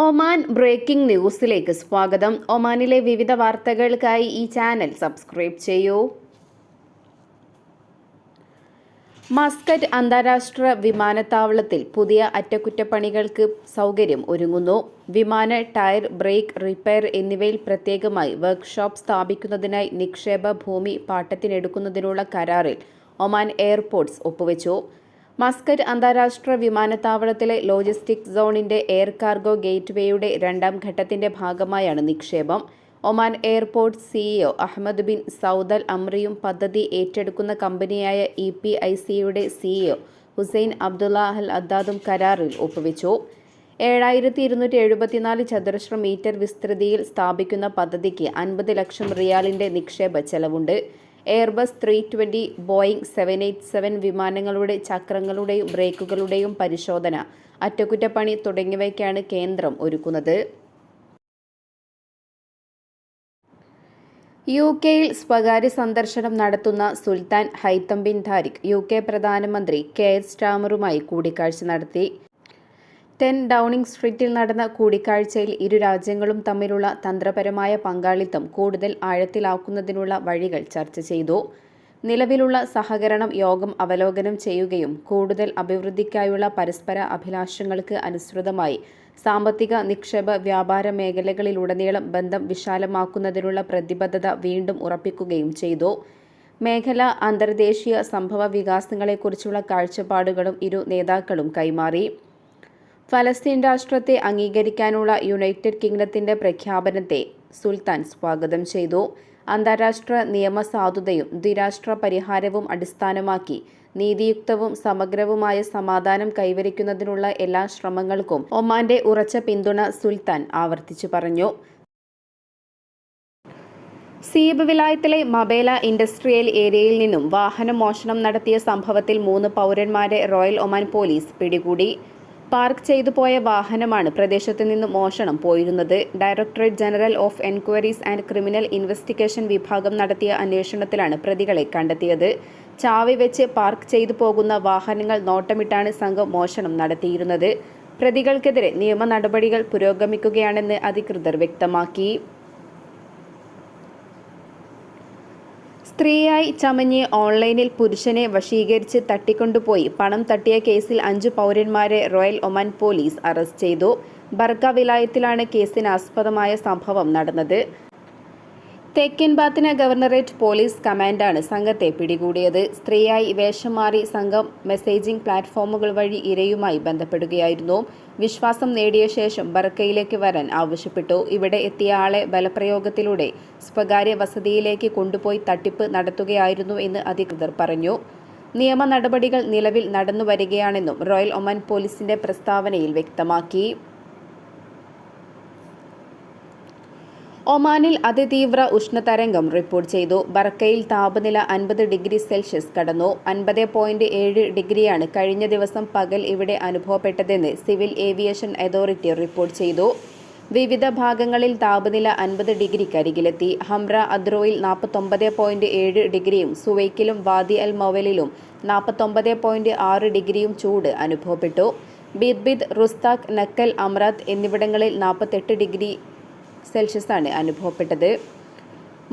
Oman breaking ന്യൂസിലേക്ക് സ്വാഗതം. ഒമാനിലെ വിവിധ വാർത്തകൾക്കായി ഈ ചാനൽ സബ്സ്ക്രൈബ് ചെയ്യൂ. മസ്കറ്റ് അന്താരാഷ്ട്ര വിമാനത്താവളത്തിൽ പുതിയ അറ്റകുറ്റപ്പണികൾക്ക് സൗകര്യം ഒരുങ്ങുന്നു. വിമാന ടയർ ബ്രേക്ക് റിപ്പയർ എന്നിവയിൽ പ്രത്യേകമായി വർക്ക്ഷോപ്പ് സ്ഥാപിക്കുന്നതിനായി നിക്ഷേപ ഭൂമി പാട്ടത്തിനെടുക്കുന്നതിനുള്ള കരാറിൽ ഒമാൻ എയർപോർട്ട്സ് ഒപ്പുവെച്ചു. മസ്കറ്റ് അന്താരാഷ്ട്ര വിമാനത്താവളത്തിലെ ലോജിസ്റ്റിക് സോണിന്റെ എയർ കാർഗോ ഗേറ്റ്വേയുടെ രണ്ടാം ഘട്ടത്തിന്റെ ഭാഗമായാണ് നിക്ഷേപം. Oman airport CEO Ahmed bin Saudal അമ്രിയും പദ്ധതി ഏറ്റെടുക്കുന്ന കമ്പനിയായ ഇ പി ഐ സിയുടെ സിഇഒ ഹുസൈൻ അബ്ദുള്ള അൽ അദ്ദാദും കരാറിൽ ഒപ്പുവെച്ചു. ഏഴായിരത്തി ഇരുന്നൂറ്റി എഴുപത്തിനാല് ചതുരശ്ര മീറ്റർ വിസ്തൃതിയിൽ സ്ഥാപിക്കുന്ന പദ്ധതിക്ക് അൻപത് ലക്ഷം റിയാലിന്റെ നിക്ഷേപ ചെലവുണ്ട്. Airbus three twenty Boeing seven eight seven വിമാനങ്ങളുടെ ചക്രങ്ങളുടെയും ബ്രേക്കുകളുടെയും പരിശോധന അറ്റകുറ്റപ്പണി തുടങ്ങിയവയ്ക്കാണ് കേന്ദ്രം ഒരുക്കുന്നത്. യു കെയിൽ സ്വകാര്യ സന്ദർശനം നടത്തുന്ന Sultan Haitham bin Tariq U K പ്രധാനമന്ത്രി കെയർ സ്റ്റാമറുമായി കൂടിക്കാഴ്ച നടത്തി. ടെൻ ഡൗണിംഗ് സ്ട്രീറ്റിൽ നടന്ന കൂടിക്കാഴ്ചയിൽ ഇരു രാജ്യങ്ങളും തമ്മിലുള്ള തന്ത്രപരമായ പങ്കാളിത്തം കൂടുതൽ ആഴത്തിലാക്കുന്നതിനുള്ള വഴികൾ ചർച്ച ചെയ്തു. നിലവിലുള്ള സഹകരണം യോഗം അവലോകനം ചെയ്യുകയും കൂടുതൽ അഭിവൃദ്ധിക്കായുള്ള പരസ്പര അഭിലാഷങ്ങൾക്ക് അനുസൃതമായി സാമ്പത്തിക നിക്ഷേപ വ്യാപാര മേഖലകളിലുടനീളം ബന്ധം വിശാലമാക്കുന്നതിനുള്ള പ്രതിബദ്ധത വീണ്ടും ഉറപ്പിക്കുകയും ചെയ്തു. മേഖല അന്തർദേശീയ സംഭവ വികാസങ്ങളെക്കുറിച്ചുള്ള കാഴ്ചപ്പാടുകളും ഇരു നേതാക്കളും കൈമാറി. ഫലസ്തീൻ രാഷ്ട്രത്തെ അംഗീകരിക്കാനുള്ള യുണൈറ്റഡ് കിങ്ഡത്തിന്റെ പ്രഖ്യാപനത്തെ സുൽത്താൻ സ്വാഗതം ചെയ്തു. അന്താരാഷ്ട്ര നിയമസാധുതയും ദ്വിരാഷ്ട്ര പരിഹാരവും അടിസ്ഥാനമാക്കി നീതിയുക്തവും സമഗ്രവുമായ സമാധാനം കൈവരിക്കുന്നതിനുള്ള എല്ലാ ശ്രമങ്ങൾക്കും ഒമാന്റെ ഉറച്ച പിന്തുണ സുൽത്താൻ ആവർത്തിച്ചു പറഞ്ഞു. സീബ് വിലായത്തിലെ മബേല ഇൻഡസ്ട്രിയൽ ഏരിയയിൽ നിന്നും വാഹനം മോഷണം നടത്തിയ സംഭവത്തിൽ മൂന്ന് പൗരന്മാരെ റോയൽ ഒമാൻ പോലീസ് പിടികൂടി. പാർക്ക് ചെയ്തു പോയ വാഹനമാണ് പ്രദേശത്ത് നിന്ന് മോഷണം. പോയിരുന്നത് directorate general of enquiries and criminal investigation വിഭാഗം നടത്തിയ അന്വേഷണത്തിലാണ് പ്രതികളെ കണ്ടെത്തിയത്. ചാവി വെച്ച് പാർക്ക് ചെയ്തു പോകുന്ന വാഹനങ്ങൾ നോട്ടമിട്ടാണ് സംഘം മോഷണം നടത്തിയിരുന്നത്. പ്രതികൾക്കെതിരെ നിയമ നടപടികൾ പുരോഗമിക്കുകയാണെന്ന് അധികൃതർ വ്യക്തമാക്കി. സ്ത്രീയായി ചമഞ്ഞ് ഓൺലൈനിൽ പുരുഷനെ വശീകരിച്ച് തട്ടിക്കൊണ്ടുപോയി. പണം തട്ടിയ കേസിൽ അഞ്ചു പൗരന്മാരെ റോയൽ ഒമാൻ പോലീസ് അറസ്റ്റ് ചെയ്തു. ബർക്ക വിലായത്തിലാണ് കേസിന് ആസ്പദമായ സംഭവം നടന്നത്. തെക്കൻ ബാത്തിന ഗവർണറേറ്റ് പോലീസ് കമാൻഡാണ് സംഘത്തെ പിടികൂടിയത്. സ്ത്രീയായി വേഷം മാറി സംഘം മെസ്സേജിംഗ് പ്ലാറ്റ്ഫോമുകൾ വഴി ഇരയുമായി ബന്ധപ്പെടുകയായിരുന്നു. വിശ്വാസം നേടിയ ശേഷം ബർക്കയിലേക്ക് വരാൻ ആവശ്യപ്പെട്ടു. ഇവിടെ എത്തിയ ആളെ ബലപ്രയോഗത്തിലൂടെ സ്വകാര്യ വസതിയിലേക്ക് കൊണ്ടുപോയി തട്ടിപ്പ് നടത്തുകയായിരുന്നു എന്ന് അധികൃതർ പറഞ്ഞു. നിയമ നടപടികൾ നിലവിൽ നടന്നുവരികയാണെന്നും റോയൽ ഒമാൻ പോലീസിന്റെ പ്രസ്താവനയിൽ വ്യക്തമാക്കി. ഒമാനിൽ അതിതീവ്ര ഉഷ്ണതരംഗം റിപ്പോർട്ട് ചെയ്തു. ബർക്കയിൽ താപനില അൻപത് ഡിഗ്രി സെൽഷ്യസ് കടന്നു. അൻപത് പോയിന്റ് ഏഴ് ഡിഗ്രിയാണ് കഴിഞ്ഞ ദിവസം പകൽ ഇവിടെ അനുഭവപ്പെട്ടതെന്ന് സിവിൽ ഏവിയേഷൻ അതോറിറ്റി റിപ്പോർട്ട് ചെയ്തു. വിവിധ ഭാഗങ്ങളിൽ താപനില അൻപത് ഡിഗ്രിക്കരികിലെത്തി ഹംറ അദ്രോയിൽ നാൽപ്പത്തൊമ്പത് പോയിന്റ് ഏഴ് ഡിഗ്രിയും സുവൈക്കിലും വാദി അൽ മൊവലിലും നാൽപ്പത്തൊമ്പത് പോയിന്റ് ആറ് ഡിഗ്രിയും ചൂട് അനുഭവപ്പെട്ടു. ബിദ്ബിദ് റുസ്താഖ് നക്കൽ അമ്രാത്ത് എന്നിവിടങ്ങളിൽ നാൽപ്പത്തെട്ട് ഡിഗ്രി സെൽഷ്യസാണ് അനുഭവപ്പെട്ടത്.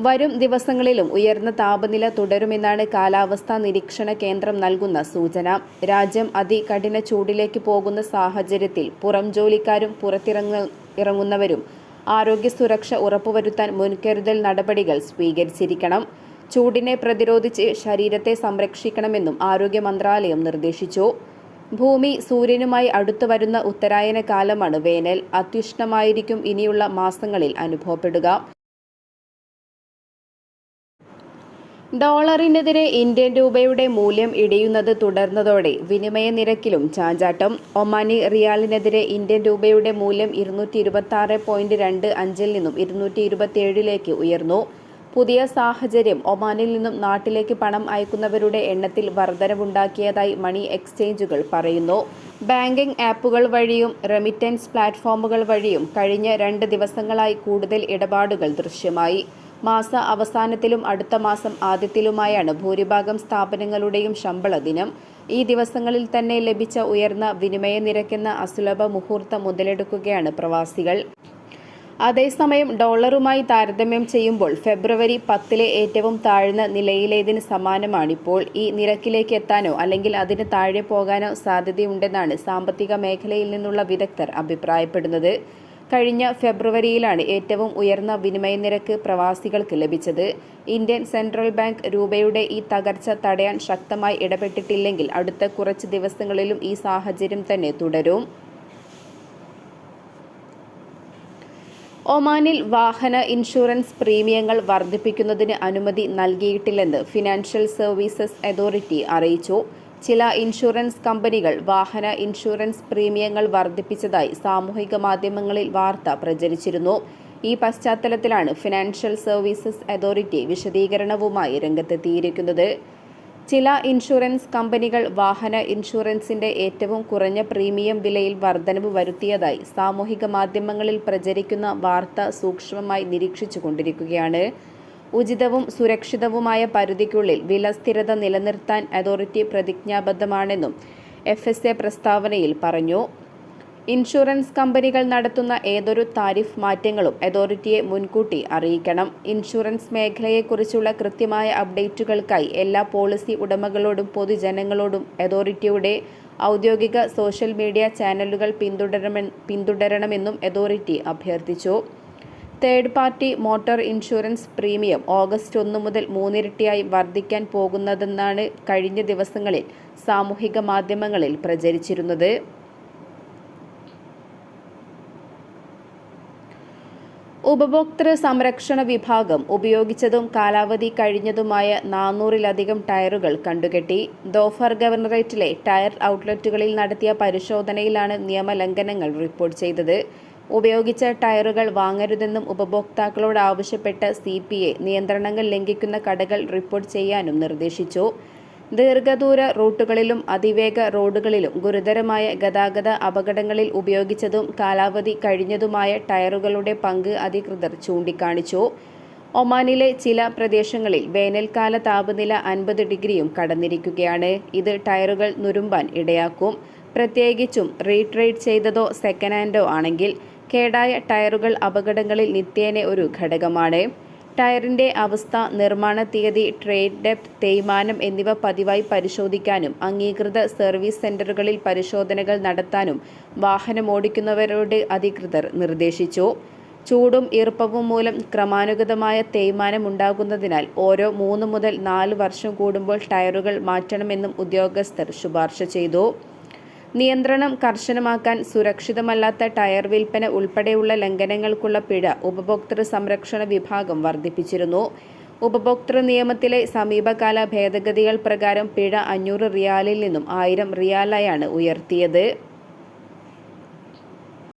വരും ദിവസങ്ങളിലും ഉയർന്ന താപനില തുടരുമെന്നാണ് കാലാവസ്ഥാ നിരീക്ഷണ കേന്ദ്രം നൽകുന്ന സൂചന. രാജ്യം അതികഠിന ചൂടിലേക്ക് പോകുന്ന സാഹചര്യത്തിൽ പുറം ജോലിക്കാരും പുറത്തിറങ്ങ ഇറങ്ങുന്നവരും ആരോഗ്യ സുരക്ഷ ഉറപ്പുവരുത്താൻ മുൻകരുതൽ നടപടികൾ സ്വീകരിച്ചിരിക്കണം. ചൂടിനെ പ്രതിരോധിച്ച് ശരീരത്തെ സംരക്ഷിക്കണമെന്നും ആരോഗ്യ മന്ത്രാലയം നിർദ്ദേശിച്ചു. ഭൂമി സൂര്യനുമായി അടുത്തു വരുന്ന ഉത്തരായന കാലമാണ് വേനൽ. അത്യുഷ്ണമായിരിക്കും ഇനിയുള്ള മാസങ്ങളിൽ അനുഭവപ്പെടുക. ഡോളറിനെതിരെ ഇന്ത്യൻ രൂപയുടെ മൂല്യം ഇടിയുന്നത് തുടർന്നതോടെ വിനിമയ നിരക്കിലും ചാഞ്ചാട്ടം. ഒമാനി റിയാലിനെതിരെ ഇന്ത്യൻ രൂപയുടെ മൂല്യം ഇരുന്നൂറ്റി ഇരുപത്തി ആറ് പോയിന്റ് രണ്ട് അഞ്ചിൽ നിന്നും ഇരുന്നൂറ്റി ഇരുപത്തിയേഴിലേക്ക് ഉയർന്നു. പുതിയ സാഹചര്യം. ഒമാനിൽ നിന്നും നാട്ടിലേക്ക് പണം അയക്കുന്നവരുടെ എണ്ണത്തിൽ വർധനവുണ്ടാക്കിയതായി മണി എക്സ്ചേഞ്ചുകൾ പറയുന്നു. ബാങ്കിംഗ് ആപ്പുകൾ വഴിയും റെമിറ്റൻസ് പ്ലാറ്റ്ഫോമുകൾ വഴിയും കഴിഞ്ഞ രണ്ട് ദിവസങ്ങളായി കൂടുതൽ ഇടപാടുകൾ ദൃശ്യമായി. മാസ അവസാനത്തിലും അടുത്ത മാസം ആദ്യത്തിലുമായാണ് ഭൂരിഭാഗം സ്ഥാപനങ്ങളുടെയും ശമ്പള ദിനം. ഈ ദിവസങ്ങളിൽ തന്നെ ലഭിച്ച ഉയർന്ന വിനിമയ നിരക്കെന്ന അസുലഭ മുഹൂർത്തം മുതലെടുക്കുകയാണ് പ്രവാസികൾ. അതേസമയം ഡോളറുമായി താരതമ്യം ചെയ്യുമ്പോൾ ഫെബ്രുവരി പത്തിലെ ഏറ്റവും താഴ്ന്ന നിലയിലേതിന് സമാനമാണിപ്പോൾ ഈ നിരക്കിലേക്ക് എത്താനോ അല്ലെങ്കിൽ അതിന് താഴെ പോകാനോ സാധ്യതയുണ്ടെന്നാണ് സാമ്പത്തിക മേഖലയിൽ നിന്നുള്ള വിദഗ്ധർ അഭിപ്രായപ്പെടുന്നത്. കഴിഞ്ഞ ഫെബ്രുവരിയിലാണ് ഏറ്റവും ഉയർന്ന വിനിമയ നിരക്ക് പ്രവാസികൾക്ക് ലഭിച്ചത്. ഇന്ത്യൻ സെൻട്രൽ ബാങ്ക് രൂപയുടെ ഈ തകർച്ച തടയാൻ ശക്തമായി ഇടപെട്ടിട്ടില്ലെങ്കിൽ അടുത്ത കുറച്ച് ദിവസങ്ങളിലും ഈ സാഹചര്യം തന്നെ തുടരും. ഒമാനിൽ വാഹന ഇൻഷുറൻസ് പ്രീമിയങ്ങൾ വർദ്ധിപ്പിക്കുന്നതിന് അനുമതി നൽകിയിട്ടില്ലെന്ന് ഫിനാൻഷ്യൽ സർവീസസ് അതോറിറ്റി അറിയിച്ചു. ചില ഇൻഷുറൻസ് കമ്പനികൾ വാഹന ഇൻഷുറൻസ് പ്രീമിയങ്ങൾ വർദ്ധിപ്പിച്ചതായി സാമൂഹിക മാധ്യമങ്ങളിൽ വാർത്ത പ്രചരിച്ചിരുന്നു. ഈ പശ്ചാത്തലത്തിലാണ് ഫിനാൻഷ്യൽ സർവീസസ് അതോറിറ്റി വിശദീകരണവുമായി രംഗത്തെത്തിയിരിക്കുന്നത്. ചില ഇൻഷുറൻസ് കമ്പനികൾ വാഹന ഇൻഷുറൻസിന്റെ ഏറ്റവും കുറഞ്ഞ പ്രീമിയം വിലയിൽ വർധനവ് വരുത്തിയതായി സാമൂഹിക മാധ്യമങ്ങളിൽ പ്രചരിക്കുന്ന വാർത്ത സൂക്ഷ്മമായി നിരീക്ഷിച്ചു കൊണ്ടിരിക്കുകയാണ് ഉചിതവും സുരക്ഷിതവുമായ പരിധിക്കുള്ളിൽ വില സ്ഥിരത നിലനിർത്താൻ അതോറിറ്റി പ്രതിജ്ഞാബദ്ധമാണെന്നും എഫ് എസ് എ പ്രസ്താവനയിൽ പറഞ്ഞു. ഇൻഷുറൻസ് കമ്പനികൾ നടത്തുന്ന ഏതൊരു താരിഫ് മാറ്റങ്ങളും അതോറിറ്റിയെ മുൻകൂട്ടി അറിയിക്കണം. ഇൻഷുറൻസ് മേഖലയെക്കുറിച്ചുള്ള കൃത്യമായ അപ്ഡേറ്റുകൾക്കായി എല്ലാ പോളിസി ഉടമകളോടും പൊതുജനങ്ങളോടും അതോറിറ്റിയുടെ ഔദ്യോഗിക സോഷ്യൽ മീഡിയ ചാനലുകൾ പിന്തുടരണമെന്ന് പിന്തുടരണമെന്നും അതോറിറ്റി അഭ്യർത്ഥിച്ചു. Third party motor insurance premium August ഒന്ന് മുതൽ മൂന്നിരട്ടിയായി വർദ്ധിക്കാൻ പോകുന്നതെന്നാണ് കഴിഞ്ഞ ദിവസങ്ങളിൽ സാമൂഹിക മാധ്യമങ്ങളിൽ പ്രചരിച്ചിരുന്നത്. ഉപഭോക്തൃ സംരക്ഷണ വിഭാഗം ഉപയോഗിച്ചതും കാലാവധി കഴിഞ്ഞതുമായ നാനൂറിലധികം ടയറുകൾ കണ്ടുകെട്ടി. ദോഫർ ഗവർണറേറ്റിലെ ടയർ ഔട്ട്ലെറ്റുകളിൽ നടത്തിയ പരിശോധനയിലാണ് നിയമലംഘനങ്ങൾ റിപ്പോർട്ട് ചെയ്തത്. ഉപയോഗിച്ച ടയറുകൾ വാങ്ങരുതെന്നും ഉപഭോക്താക്കളോട് ആവശ്യപ്പെട്ട് സി പി എ നിയന്ത്രണങ്ങൾ ലംഘിക്കുന്ന കടകൾ റിപ്പോർട്ട് ചെയ്യാനും നിർദ്ദേശിച്ചു. ദീർഘദൂര റൂട്ടുകളിലും അതിവേഗ റോഡുകളിലും ഗുരുതരമായ ഗതാഗത അപകടങ്ങളിൽ ഉപയോഗിച്ചതും കാലാവധി കഴിഞ്ഞതുമായ ടയറുകളുടെ പങ്ക് അധികൃതർ ചൂണ്ടിക്കാണിച്ചു. ഒമാനിലെ ചില പ്രദേശങ്ങളിൽ വേനൽക്കാല താപനില അൻപത് ഡിഗ്രിയും കടന്നിരിക്കുകയാണ്. ഇത് ടയറുകൾ നുരുമ്പാൻ ഇടയാക്കും. പ്രത്യേകിച്ചും റീട്രേഡ് ചെയ്തതോ സെക്കൻഡ് ഹാൻഡോ ആണെങ്കിൽ കേടായ ടയറുകൾ അപകടങ്ങളിൽ നിത്യേന ഒരു ഘടകമാണ്. ടയറിന്റെ അവസ്ഥ നിർമ്മാണ തീയതി ട്രേഡ് ഡെപ്ത് തേയ്മാനം എന്നിവ പതിവായി പരിശോധിക്കാനും അംഗീകൃത സർവീസ് സെന്ററുകളിൽ പരിശോധനകൾ നടത്താനും വാഹനമോടിക്കുന്നവരോട് അധികൃതർ നിർദ്ദേശിച്ചു. ചൂടും ഈർപ്പവും മൂലം ക്രമാനുഗതമായ തേയ്മാനം ഉണ്ടാകുന്നതിനാൽ ഓരോ മൂന്ന് മുതൽ നാല് വർഷം കൂടുമ്പോൾ ടയറുകൾ മാറ്റണമെന്നും ഉദ്യോഗസ്ഥർ ശുപാർശ ചെയ്തു. നിയന്ത്രണം കർശനമാക്കാൻ സുരക്ഷിതമല്ലാത്ത ടയർ വിൽപ്പന ഉൾപ്പെടെയുള്ള ലംഘനങ്ങൾക്കുള്ള പിഴ ഉപഭോക്തൃ സംരക്ഷണ വിഭാഗം വർദ്ധിപ്പിച്ചിരുന്നു. ഉപഭോക്തൃ നിയമത്തിലെ സമീപകാല ഭേദഗതികൾ പ്രകാരം പിഴ അഞ്ഞൂറ് റിയാലിൽ നിന്നും ആയിരം റിയാലായാണ് ഉയർത്തിയത്.